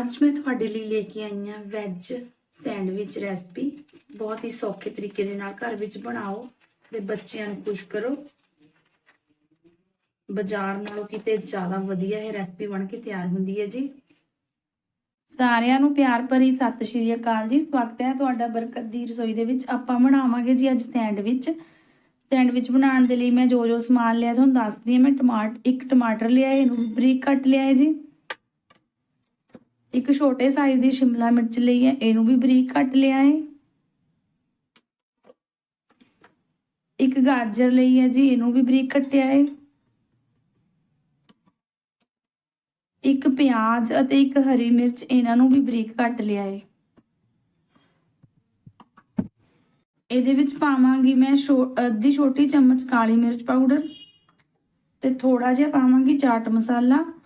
ਅੱਜ ਮੈਂ ਤੁਹਾਡੇ ਲਈ ਲੈ ਕੇ ਆਈ ਹਾਂ ਵੈਜ ਸੈਂਡਵਿਚ ਰੈਸਪੀ ਬਹੁਤ ਹੀ ਸੌਖੇ ਤਰੀਕੇ ਦੇ ਨਾਲ ਘਰ ਵਿੱਚ ਬਣਾਓ ਤੇ ਬੱਚਿਆਂ ਨੂੰ ਖੁਸ਼ ਕਰੋ। ਬਾਜ਼ਾਰ ਨਾਲੋਂ ਕਿਤੇ ਜ਼ਿਆਦਾ ਵਧੀਆ ਇਹ ਰੈਸਪੀ ਬਣ ਕੇ ਤਿਆਰ ਹੁੰਦੀ ਹੈ ਜੀ। ਸਾਰਿਆਂ ਨੂੰ ਪਿਆਰ ਭਰੀ ਸਤਿ ਸ਼੍ਰੀ ਅਕਾਲ ਜੀ। ਸਵਾਗਤ ਹੈ ਤੁਹਾਡਾ ਬਰਕਤ ਦੀ ਰਸੋਈ ਦੇ ਵਿੱਚ। ਆਪਾਂ ਬਣਾਵਾਂਗੇ ਜੀ ਅੱਜ ਸੈਂਡਵਿਚ ਸੈਂਡਵਿਚ ਬਣਾਉਣ ਦੇ ਲਈ ਮੈਂ ਜੋ ਜੋ ਸਮਾਨ ਲਿਆ ਤੁਹਾਨੂੰ ਦੱਸਦੀ ਹਾਂ। ਮੈਂ ਟਮਾਟਰ ਇੱਕ ਟਮਾਟਰ ਲਿਆ, ਇਹਨੂੰ ਬਰੀਕ ਕੱਟ ਲਿਆ ਹੈ ਜੀ। ਇੱਕ ਛੋਟੇ ਸਾਈਜ਼ ਦੀ ਸ਼ਿਮਲਾ ਮਿਰਚ ਲਈ ਹੈ, ਇਹਨੂੰ ਵੀ ਬਰੀਕ ਕੱਟ ਲਿਆ ਹੈ। ਇੱਕ ਗਾਜਰ ਲਈ ਹੈ ਜੀ, ਇਹਨੂੰ ਵੀ ਬਰੀਕ ਕੱਟਿਆ ਹੈ। ਇੱਕ ਪਿਆਜ਼ ਅਤੇ ਇੱਕ ਹਰੀ ਮਿਰਚ, ਇਹਨਾਂ ਨੂੰ ਵੀ ਬਰੀਕ ਕੱਟ ਲਿਆ ਹੈ। ਇਹਦੇ ਵਿੱਚ ਪਾਵਾਂਗੀ ਮੈਂ ਛੋ- ਅੱਧੀ ਛੋਟੀ ਚਮਚ ਕਾਲੀ ਮਿਰਚ ਪਾਊਡਰ ਤੇ ਥੋੜਾ ਜਿਹਾ ਪਾਵਾਂਗੀ ਚਾਟ ਮਸਾਲਾ।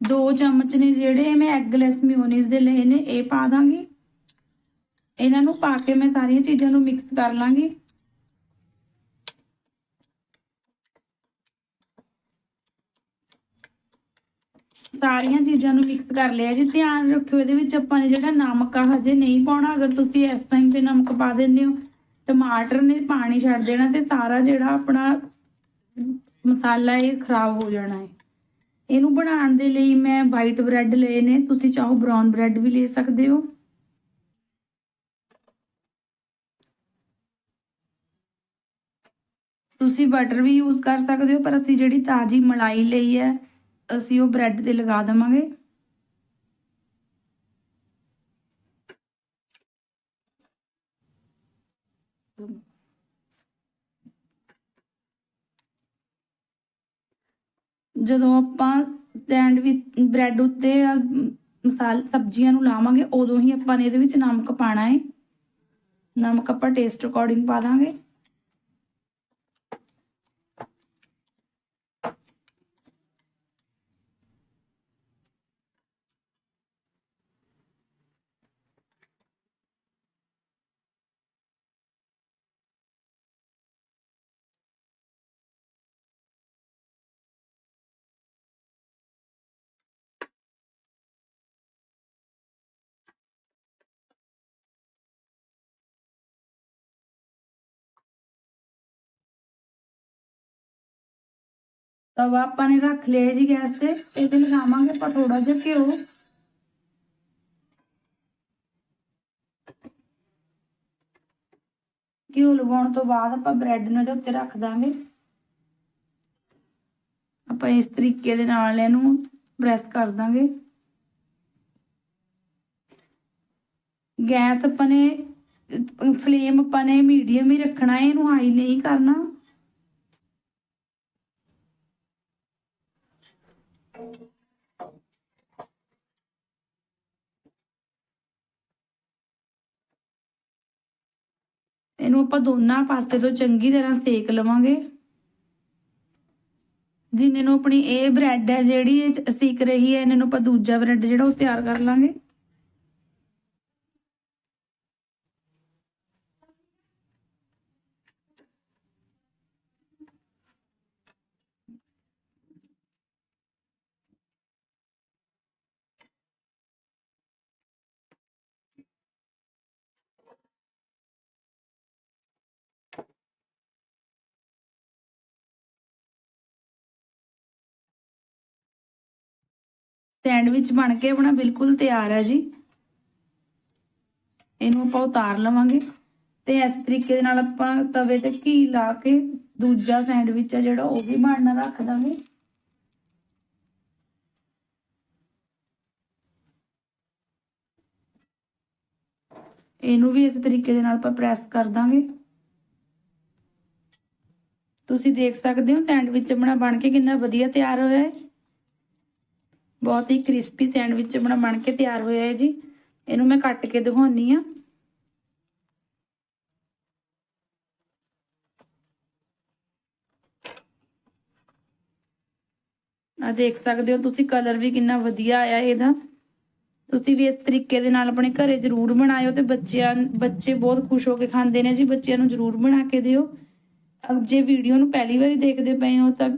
ਦੋ ਚਮਚ ਨੇ ਜਿਹੜੇ ਮੈਂ ਐਗਲੈਸ ਮਿਓਨੀਜ਼ ਦੇ ਲਏ ਨੇ, ਇਹ ਪਾ ਦਾਂਗੀ। ਇਹਨਾਂ ਨੂੰ ਪਾ ਕੇ ਮੈਂ ਸਾਰੀਆਂ ਚੀਜ਼ਾਂ ਨੂੰ ਮਿਕਸ ਕਰ ਲਾਂਗੀ। ਸਾਰੀਆਂ ਚੀਜ਼ਾਂ ਨੂੰ ਮਿਕਸ ਕਰ ਲਿਆ ਜੀ। ਧਿਆਨ ਰੱਖਿਓ, ਇਹਦੇ ਵਿੱਚ ਆਪਾਂ ਨੇ ਜਿਹੜਾ ਨਮਕ ਆ, ਹਜੇ ਨਹੀਂ ਪਾਉਣਾ। ਅਗਰ ਤੁਸੀਂ ਇਸ ਟਾਈਮ ਤੇ ਨਮਕ ਪਾ ਦਿੰਦੇ ਹੋ, ਟਮਾਟਰ ਨੇ ਪਾਣੀ ਛੱਡ ਦੇਣਾ ਤੇ ਸਾਰਾ ਜਿਹੜਾ ਆਪਣਾ ਮਸਾਲਾ ਇਹ ਖਰਾਬ ਹੋ ਜਾਣਾ ਹੈ। ਇਹਨੂੰ ਬਣਾਉਣ ਦੇ ਲਈ ਮੈਂ ਵਾਈਟ ਬ੍ਰੈਡ ਲਏ ਨੇ। ਤੁਸੀਂ ਚਾਹੋ ਬ੍ਰਾਊਨ ਬ੍ਰੈਡ ਵੀ ਲੈ ਸਕਦੇ ਹੋ। ਤੁਸੀਂ ਬਟਰ ਵੀ ਯੂਜ਼ ਕਰ ਸਕਦੇ ਹੋ, ਪਰ ਅਸੀਂ ਜਿਹੜੀ ਤਾਜ਼ੀ ਮਲਾਈ ਲਈ ਹੈ, ਅਸੀਂ ਉਹ ਬ੍ਰੈਡ ਤੇ ਲਗਾ ਦੇਵਾਂਗੇ। ਜਦੋਂ ਆਪਾਂ ਸਟੈਂਡ ਵਿੱਚ ਬ੍ਰੈਡ ਉੱਤੇ ਮਸਾਲ, ਸਬਜ਼ੀਆਂ ਨੂੰ ਲਾਵਾਂਗੇ, ਉਦੋਂ ਹੀ ਆਪਾਂ ਨੇ ਇਹਦੇ ਵਿੱਚ ਨਮਕ ਪਾਣਾ ਹੈ ਨਮਕ ਆਪਾਂ ਟੇਸਟ ਅਕੋਰਡਿੰਗ ਪਾ ਦਾਂਗੇ। ਤਵਾ ਆਪਾਂ ਨੇ ਰੱਖ ਲਿਆ ਜੀ ਗੈਸ ਤੇ ਇਹਦੇ ਲਗਾਵਾਂਗੇ ਆਪਾਂ ਥੋੜਾ ਜਿਹਾ ਘਿਓ। ਘਿਓ ਲਗਾਉਣ ਤੋਂ ਬਾਅਦ ਆਪਾਂ ਬ੍ਰੈਡ ਨੂੰ ਇਹਦੇ ਉੱਤੇ ਰੱਖ ਦਾਂਗੇ। ਆਪਾਂ ਇਸ ਤਰੀਕੇ ਦੇ ਨਾਲ ਇਹਨੂੰ ਪ੍ਰੈਸ ਕਰ ਦਾਂਗੇ। ਗੈਸ ਆਪਾਂ ਨੇ ਫਲੇਮ ਆਪਾਂ ਨੇ ਮੀਡੀਅਮ ਹੀ ਰੱਖਣਾ ਹੈ ਇਹਨੂੰ ਹਾਈ ਨਹੀਂ ਕਰਨਾ। ਇਹਨੂੰ ਆਪਾਂ ਦੋਨਾਂ ਪਾਸੇ ਤੋਂ ਚੰਗੀ ਤਰ੍ਹਾਂ ਸੇਕ ਲਵਾਂਗੇ। ਜਿੰਨੇ ਨੂੰ ਆਪਣੀ ਇਹ ਬ੍ਰੈਡ ਹੈ ਜਿਹੜੀ ਇਹ 'ਚ ਸੇਕ ਰਹੀ ਹੈ, ਇਹਨਾਂ ਨੂੰ ਆਪਾਂ ਦੂਜਾ ਬ੍ਰੈਡ ਜਿਹੜਾ ਉਹ ਤਿਆਰ ਕਰ ਲਾਂਗੇ। ਸੈਂਡਵਿਚ ਬਣ ਕੇ ਆਪਣਾ ਬਿਲਕੁਲ ਤਿਆਰ ਹੈ ਜੀ। ਇਹਨੂੰ ਆਪਾਂ ਉਤਾਰ ਲਵਾਂਗੇ ਤੇ ਇਸ ਤਰੀਕੇ ਦੇ ਨਾਲ ਆਪਾਂ ਤਵੇ ਤੇ ਘੀ ਲਾ ਕੇ ਦੂਜਾ ਸੈਂਡਵਿਚ ਹੈ ਜਿਹੜਾ ਉਹ ਵੀ ਬਣਨਾ ਰੱਖ ਦਾਂਗੇ। ਇਹਨੂੰ ਵੀ ਇਸ ਤਰੀਕੇ ਦੇ ਨਾਲ ਆਪਾਂ ਪ੍ਰੈਸ ਕਰ ਦਾਂਗੇ। ਤੁਸੀਂ ਦੇਖ ਸਕਦੇ ਹੋ ਸੈਂਡਵਿਚ ਆਪਣਾ ਬਣ ਕੇ ਕਿੰਨਾ ਵਧੀਆ ਤਿਆਰ ਹੋਇਆ ਹੈ। ਬਹੁਤ ਹੀ ਕ੍ਰਿਸਪੀ ਸੈਂਡਵਿਚ ਆਪਣਾ ਬਣ ਕੇ ਤਿਆਰ ਹੋਇਆ ਹੈ ਜੀ। ਇਹਨੂੰ ਮੈਂ ਕੱਟ ਕੇ ਦਿਖਾਉਣੀ ਆ ਆ ਦੇਖ ਸਕਦੇ ਹੋ ਤੁਸੀਂ ਕਲਰ ਵੀ ਕਿੰਨਾ ਵਧੀਆ ਆਇਆ ਇਹਦਾ। ਤੁਸੀਂ ਵੀ ਇਸ ਤਰੀਕੇ ਦੇ ਨਾਲ ਆਪਣੇ ਘਰੇ ਜ਼ਰੂਰ ਬਣਾਇਓ ਤੇ ਬੱਚਿਆਂ, ਬੱਚੇ ਬਹੁਤ ਖੁਸ਼ ਹੋ ਕੇ ਖਾਂਦੇ ਨੇ ਜੀ। ਬੱਚਿਆਂ ਨੂੰ ਜ਼ਰੂਰ ਬਣਾ ਕੇ ਦਿਓ। ਜੇ ਵੀਡੀਓ ਨੂੰ ਪਹਿਲੀ ਵਾਰੀ ਦੇਖਦੇ ਪਏ ਹੋ ਤਾਂ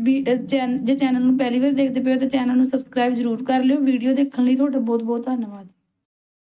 ਵੀ ਚੈਨ- ਜੇ ਚੈਨਲ ਨੂੰ ਪਹਿਲੀ ਵਾਰ ਦੇਖਦੇ ਪਏ ਹੋ ਤਾਂ ਚੈਨਲ ਨੂੰ ਸਬਸਕ੍ਰਾਈਬ ਜ਼ਰੂਰ ਕਰ ਲਿਓ। ਵੀਡੀਓ ਦੇਖਣ ਲਈ ਤੁਹਾਡਾ ਬਹੁਤ ਬਹੁਤ ਧੰਨਵਾਦ।